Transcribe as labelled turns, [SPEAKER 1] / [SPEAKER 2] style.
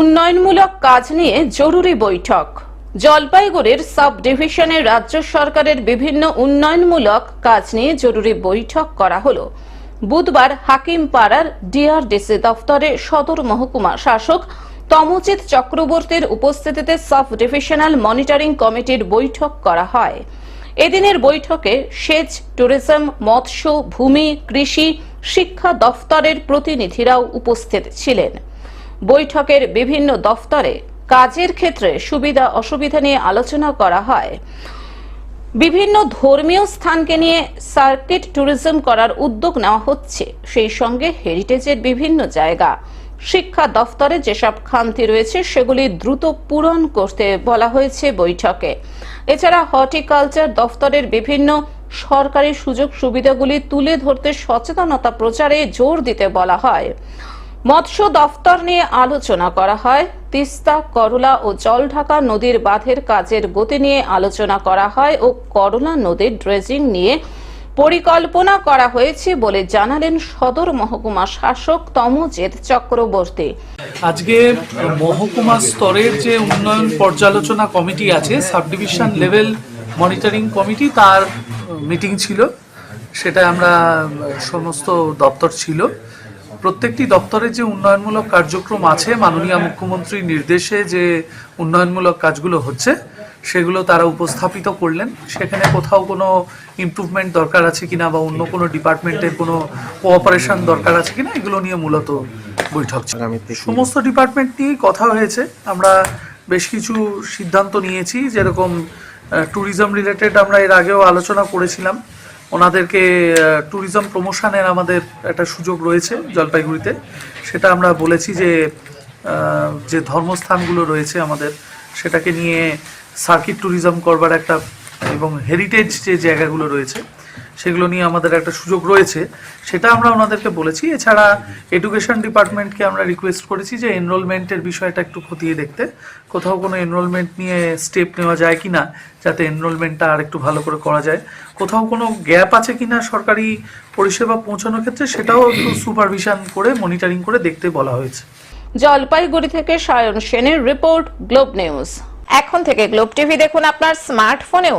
[SPEAKER 1] উন্নয়নমূলক কাজ নিয়ে জরুরি বৈঠক। জলপাইগুড়ির সাব ডিভিশনে রাজ্য সরকারের বিভিন্ন উন্নয়নমূলক কাজ নিয়ে জরুরি বৈঠক করা হলো। বুধবার হাকিম পাড়ার ডিআরডিসি দফতরে সদর মহকুমা শাসক তমোচিত চক্রবর্তীর উপস্থিতিতে সাব ডিভিশনাল মনিটরিং কমিটির বৈঠক করা হয়। এদিনের বৈঠকে সেচ, ট্যুরিজম, মৎস্য, ভূমি, কৃষি, শিক্ষা দফতরের প্রতিনিধিরাও উপস্থিত ছিলেন। বৈঠকের বিভিন্ন দফতরে কাজের ক্ষেত্রে সুবিধা অসুবিধা নিয়ে আলোচনা করা হয়। বিভিন্ন ধর্মীয় স্থানকে নিয়ে সার্কিট ট্যুরিজম করার উদ্যোগ নেওয়া হচ্ছে। সেই সঙ্গে হেরিটেজের বিভিন্ন জায়গা, শিক্ষা দফতরে যেসব খামতি রয়েছে সেগুলি দ্রুত পূরণ করতে বলা হয়েছে বৈঠকে। এছাড়া হর্টিকালচার দফতরের বিভিন্ন সরকারি সুযোগ সুবিধাগুলি তুলে ধরতে সচেতনতা প্রচারে জোর দিতে বলা হয়। মৎস্য দফতর নিয়ে আলোচনা করা হয়। তিস্তা, করলা ও জলঢাকা নদীর বাঁধের কাজের গতি নিয়ে আলোচনা করা হয় ও করলা নদীর ড্রেজিং নিয়ে পরিকল্পনা করা হয়েছে বলে জানালেন সদর মহকুমা শাসক তমজেদ চক্রবর্তী।
[SPEAKER 2] আজকে মহকুমা স্তরের যে উন্নয়ন পর্যালোচনা কমিটি আছে sub division level monitoring committee, তার মিটিং ছিল। সেটা আমরা সমস্ত দপ্তর ছিল। প্রত্যেকটি দপ্তরের যে উন্নয়নমূলক কার্যক্রম আছে মাননীয় মুখ্যমন্ত্রীর নির্দেশে যে উন্নয়নমূলক কাজগুলো হচ্ছে সেগুলো তারা উপস্থাপিত করলেন। সেখানে কোথাও কোনো ইমপ্রুভমেন্ট দরকার আছে কিনা বা অন্য কোনো ডিপার্টমেন্টের কোনো কোঅপারেশন দরকার আছে কিনা এগুলো নিয়ে মূলত বৈঠক সমস্ত ডিপার্টমেন্ট নিয়েই কথা হয়েছে। আমরা বেশ কিছু সিদ্ধান্ত নিয়েছি যেরকম ট্যুরিজম রিলেটেড আমরা এর আগেও আলোচনা করেছিলাম। ওনাদেরকে ট্যুরিজম প্রমোশনের আমাদের একটা সুযোগ রয়েছে জলপাইগুড়িতে। সেটা আমরা বলেছি যে যে ধর্মস্থানগুলো রয়েছে আমাদের, সেটাকে নিয়ে সার্কিট ট্যুরিজম করবার একটা এবং হেরিটেজ যে জায়গাগুলো রয়েছে সেগুলো নিয়ে আমাদের একটা সুযোগ রয়েছে, সেটা আমরা ওনাদেরকে বলেছি। এছাড়া এডুকেশন ডিপার্টমেন্টকে আমরা রিকোয়েস্ট করেছি যে এনরোলমেন্টের বিষয়টা একটু খতিয়ে দেখতে। কোথাও কোনো এনরোলমেন্ট নিয়ে স্টেপ নেওয়া যায় কিনা, যাতে এনরোলমেন্টটা আর একটু ভালো করে করা যায়। কোথাও কোনো গ্যাপ আছে কিনা সরকারি পরিষেবা পৌঁছানোর ক্ষেত্রে, সেটাও একটু সুপারভিশন করে মনিটরিং করে দেখতে বলা হয়েছে।
[SPEAKER 1] জলপাইগুড়ি থেকে সায়ন সেনের রিপোর্ট গ্লোব নিউজ এখন থেকে গ্লোব টিভি দেখুন আপনার স্মার্টফোনেও